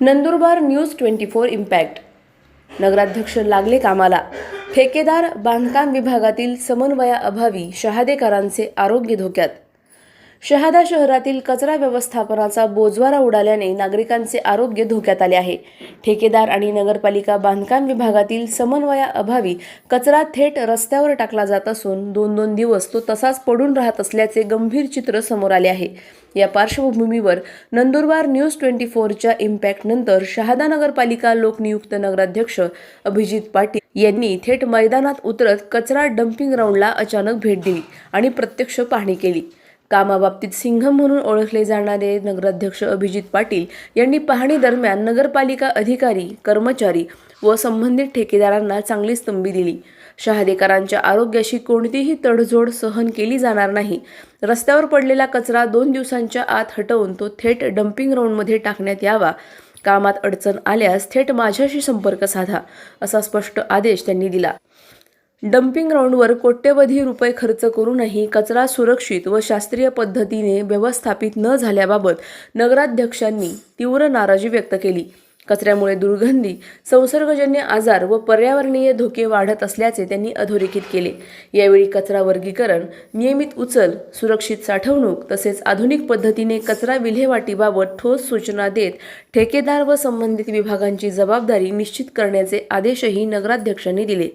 Nandurbar news twenty four impact. नगराध्यक्ष लागले कामाला. ठेकेदार बांधकाम विभागातील समन्वयाअभावी शहादेकरांचे आरोग्य धोक्यात. शहादा शहरातील कचरा व्यवस्थापनाचा बोजवारा उडाल्याने नागरिकांचे आरोग्य धोक्यात आले आहे. ठेकेदार आणि नगरपालिका बांधकाम विभागातील समन्वयाअभावी कचरा थेट रस्त्यावर टाकला जात असून दोन दोन दिवस तो तसाच पडून राहत असल्याचे गंभीर चित्र समोर आले आहे. या पार्श्वभूमीवर नंदुरबार न्यूज ट्वेंटी फोरच्या इम्पॅक्टनंतर शहादा नगरपालिका लोकनियुक्त नगराध्यक्ष अभिजित पाटील यांनी थेट मैदानात उतरत कचरा डम्पिंग ग्राउंडला अचानक भेट दिली आणि प्रत्यक्ष पाहणी केली. कामाबाबतीत सिंघम म्हणून ओळखले जाणारे नगराध्यक्ष अभिजित पाटील यांनी पाहणी दरम्यान नगरपालिका अधिकारी कर्मचारी व संबंधित ठेकेदारांना चांगली स्तंभी दिली. शहादेकरांच्या आरोग्याशी कोणतीही तडजोड सहन केली जाणार नाही. रस्त्यावर पडलेला कचरा दोन दिवसांच्या आत हटवून तो थेट डम्पिंग ग्राउंडमध्ये टाकण्यात यावा. कामात अडचण आल्यास थेट माझ्याशी संपर्क साधा असा स्पष्ट आदेश त्यांनी दिला. डम्पिंग ग्राउंडवर कोट्यवधी रुपये खर्च करूनही कचरा सुरक्षित व शास्त्रीय पद्धतीने व्यवस्थापित न झाल्याबाबत नगराध्यक्षांनी तीव्र नाराजी व्यक्त केली. कचऱ्यामुळे दुर्गंधी संसर्गजन्य आजार व पर्यावरणीय धोके वाढत असल्याचे त्यांनी अधोरेखित केले. यावेळी कचरा वर्गीकरण नियमित उचल सुरक्षित साठवणूक तसेच आधुनिक पद्धतीने कचरा विल्हेवाटीबाबत ठोस सूचना देत ठेकेदार व संबंधित विभागांची जबाबदारी निश्चित करण्याचे आदेशही नगराध्यक्षांनी दिले.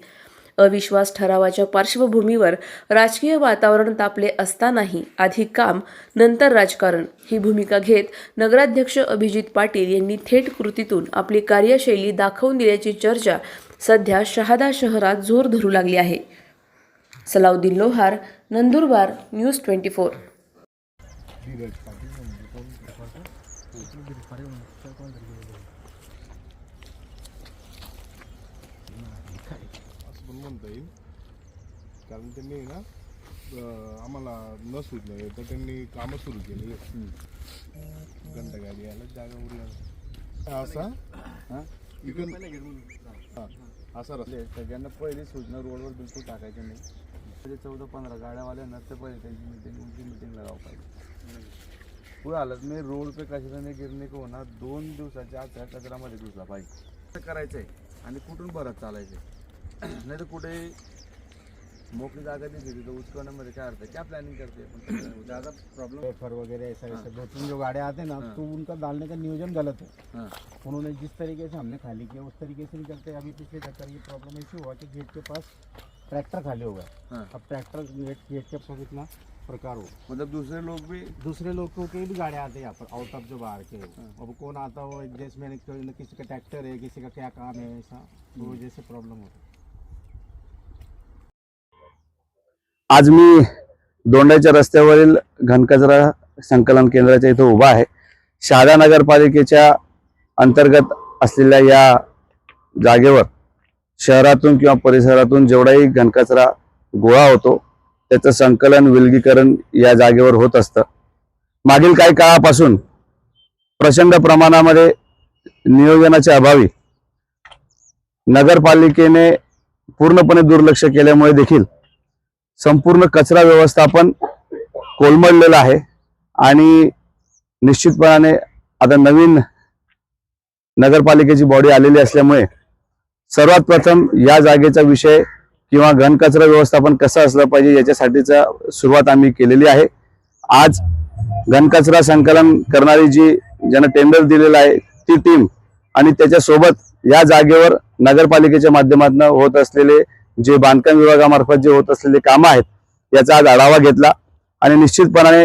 अविश्वास ठरावाच्या पार्श्वभूमीवर राजकीय वातावरण तापले असतानाही आधी काम नंतर राजकारण. ही भूमिका घेत नगराध्यक्ष अभिजित पाटील यांनी थेट कृतीतून आपली कार्यशैली दाखवून दिल्याची चर्चा सध्या शहादा शहरात जोर धरू लागली आहे. Salauddin Lohar Nandurbar news twenty four. पण म्हणता येईल. कारण त्यांनी ना अं, आम्हाला न सुचलं तर त्यांनी कामं सुरू केलेली घंटा गाडी यायला जागा उरल्या असा? इकडून? हा असा रस्ता. सगळ्यांना पहिली सूचना रोडवर बिलकुल टाकायचं नाही. पहिले चौदा पंधरा गाड्यावाल्यांना तर पहिले त्यांची मिटिंग उनकी मिटिंग लगाव पाहिजे. पुढे आलं मी रोड पे कचऱ्याने गिरणे को होणार दोन दिवसाच्या आत त्या कचऱ्यामध्ये घुसला पाहिजे. करायचं आहे आणि कुठून परत चालायचं नाही तर कुठे मोकळी जागा दिली तिथं उचकवण्यामध्ये काय अर्थ आहे? क्या प्लॅनिंग करते पण ज़्यादा प्रॉब्लम वगैरह ऐसा हाँ। ऐसा दो तीन जो गाड़ियाँ आते हैं ना हाँ। तो उनका डालने का नियोजन गलत है। हाँ। उन्होंने जिस तरीके से हमने खाली किया उस तरीके से नहीं करते। अभी पिछले चक्कर ये प्रॉब्लम ऐसी हुआ कि गेट के पास ट्रैक्टर खाली हो गया। हाँ। अब ट्रैक्टर गेट गेट के पास इतना प्रकार हो मतलब दूसरे लोग भी दूसरे लोग को भी गाड़ियाँ आते हैं यहाँ पर आउट ऑफ़ जो बाहर के। अब कौन आता हो? जैसे मैंने किसी का ट्रैक्टर है किसी का क्या काम है ऐसा तो वजह से प्रॉब्लम होता है। आज मी दोंडाच्या रस्त्यावरील घनकचरा संकलन केंद्राच्या इथं उभा आहे. शहादा नगरपालिकेच्या अंतर्गत असलेल्या या जागेवर शहरातून किंवा परिसरातून जेवढाही घनकचरा गोळा होतो त्याचं संकलन विलगीकरण या जागेवर होत असतं. मागील काही काळापासून प्रचंड प्रमाणामध्ये नियोजनाच्या अभावी नगरपालिकेने पूर्णपणे दुर्लक्ष केल्यामुळे देखील संपूर्ण कचरा व्यवस्थापन कोलमडलेलं आहे आणि निश्चितपणाने आता नवीन नगरपालिकेची बॉडी आलेली असल्यामुळे सर्वात प्रथम या जागेचा विषय किंवा घनकचरा व्यवस्थापन कसं असलं पाहिजे याच्यासाठीचा सुरुवात आम्ही केलेली आहे. आज घनकचरा संकलन करणारी जी ज्यांना टेंडर दिलेलं आहे ती टीम आणि त्याच्यासोबत या जागेवर नगरपालिकेच्या माध्यमातून होत असलेले जे बांधकाम विभागामार्फत जे होत असलेले कामं आहेत याचा आज आढावा घेतला. आणि निश्चितपणाने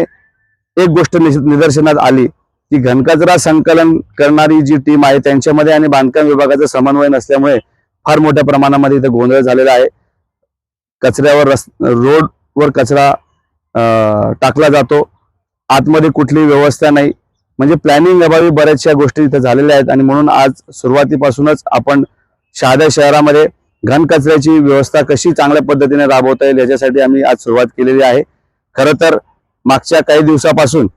एक गोष्ट निदर्शनात आली की घनकचरा संकलन करणारी जी टीम आहे त्यांच्यामध्ये आणि बांधकाम विभागाचा समन्वय नसल्यामुळे फार मोठ्या प्रमाणामध्ये इथं गोंधळ झालेला आहे. कचऱ्यावर रस रोडवर कचरा टाकला जातो. आतमध्ये कुठलीही व्यवस्था नाही. म्हणजे प्लॅनिंग अभावी बऱ्याचशा गोष्टी इथं झालेल्या आहेत. आणि म्हणून आज सुरुवातीपासूनच आपण शहादा शहरामध्ये घनकचऱ्याची व्यवस्था कशी चांगल्या पद्धतीने राबवता येईल याच्यासाठी आम्ही आज सुरुवात केलेली आहे. खरं तर मागच्या काही दिवसापासून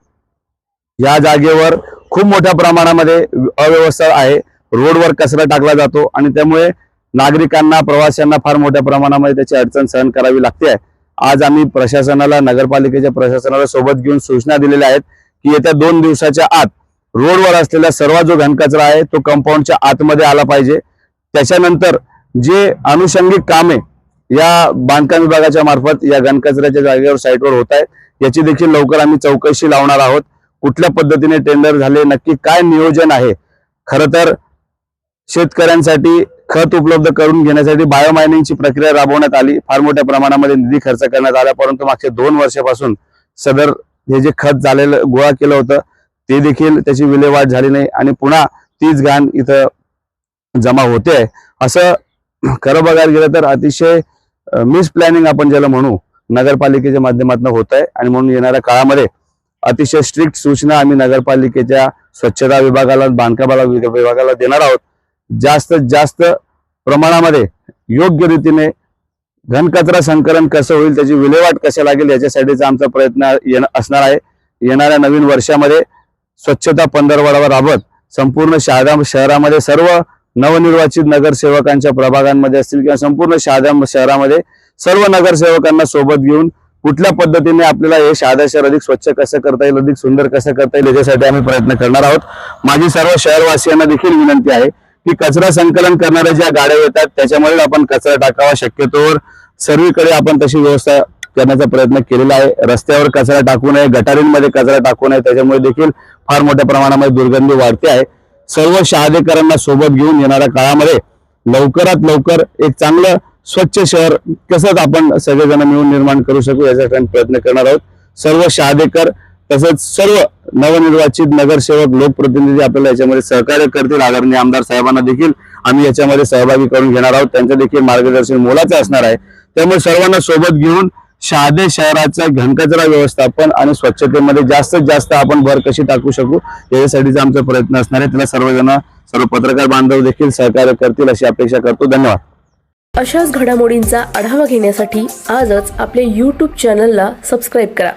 या जागेवर खूप मोठ्या प्रमाणामध्ये अव्यवस्था आहे. रोडवर कचरा टाकला जातो आणि त्यामुळे नागरिकांना प्रवाशांना फार मोठ्या प्रमाणामध्ये त्याची अडचण सहन करावी लागते आहे. आज आम्ही प्रशासनाला नगरपालिकेच्या प्रशासनाला सोबत घेऊन सूचना दिलेल्या आहेत की येत्या दोन दिवसाच्या आत रोडवर असलेला सर्व जो घनकचरा आहे तो कंपाऊंडच्या आतमध्ये आला पाहिजे. त्याच्यानंतर जे अनुषंगिक कामे या बांधकाम विभागाच्या मार्फत या घनकचऱ्याच्या जागेवर साईटवर होत आहेत याची देखील लवकर आम्ही चौकशी लावणार आहोत. कुठल्या पद्धतीने टेंडर झाले नक्की काय नियोजन आहे खरं तर शेतकऱ्यांसाठी खत उपलब्ध करून घेण्यासाठी बायोमायनिंगची प्रक्रिया राबवण्यात आली. फार मोठ्या प्रमाणामध्ये निधी खर्च करण्यात आला परंतु मागच्या दोन वर्षापासून सदर हे जे खत झालेलं गोळा केलं होतं ते देखील त्याची विल्हेवाट झाली नाही आणि पुन्हा तीच घाण इथं जमा होते असं खरं बघायला गेलं तर अतिशय मिस प्लॅनिंग आपण ज्याला म्हणू नगरपालिकेच्या माध्यमातून होत आहे आणि म्हणून येणाऱ्या काळामध्ये अतिशय स्ट्रिक्ट सूचना आम्ही नगरपालिकेच्या स्वच्छता विभागाला बांधकामाला विभागाला देणार आहोत. जास्तीत जास्त प्रमाणामध्ये योग्य रीतीने घनकचरा संकलन कसं होईल त्याची विल्हेवाट कशा लागेल याच्यासाठीचा आमचा प्रयत्न असणार आहे. येणाऱ्या नवीन वर्षामध्ये स्वच्छता पंधरवडावर राबत संपूर्ण शहरा शहरामध्ये सर्व नवनिर्वाचित नगरसेवकांच्या प्रभागांमध्ये असतील किंवा संपूर्ण शहादा शहरामध्ये सर्व नगरसेवकांना सोबत घेऊन कुठल्या पद्धतीने आपल्याला हे शहादा शहर अधिक स्वच्छ कसं करता येईल अधिक सुंदर कसं करता येईल याच्यासाठी आम्ही प्रयत्न करणार आहोत. माझी सर्व शहरवासियांना देखील विनंती आहे की कचरा संकलन करणाऱ्या ज्या गाड्या येतात त्याच्यामुळे आपण कचरा टाकावा शक्यतोवर. सर्वीकडे आपण तशी व्यवस्था करण्याचा प्रयत्न केलेला आहे. रस्त्यावर कचरा टाकू नये गटारींमध्ये कचरा टाकू नये त्याच्यामुळे देखील फार मोठ्या प्रमाणामध्ये दुर्गंधी वाढते आहे. सर्व शहादेकरांना सोबत घेऊन येणाऱ्या काळामध्ये लवकरात लवकर एक चांगलं स्वच्छ शहर कसंच आपण सगळेजण मिळून निर्माण करू शकू यासाठी आम्ही प्रयत्न करणार आहोत. सर्व शहादेकर तसंच सर्व नवनिर्वाचित नगरसेवक लोकप्रतिनिधी आपल्याला याच्यामध्ये सहकार्य करतील. आदरणीय आमदार साहेबांना देखील आम्ही याच्यामध्ये सहभागी करून घेणार आहोत. त्यांचं देखील मार्गदर्शन मोलाचं असणार आहे. त्यामुळे सर्वांना सोबत घेऊन शहादे शहराचं घनकचरा व्यवस्थापन आणि स्वच्छतेमध्ये जास्तीत जास्त आपण भर कशी टाकू शकू याच्यासाठीचा आमचा प्रयत्न असणार आहे. त्याला सर्वजण सर्व पत्रकार बांधव देखील सहकार्य करतील अशी अपेक्षा करतो. धन्यवाद. अशाच घडामोडींचा आढावा घेण्यासाठी आजच आपल्या यूट्यूब चॅनलला सबस्क्राईब करा.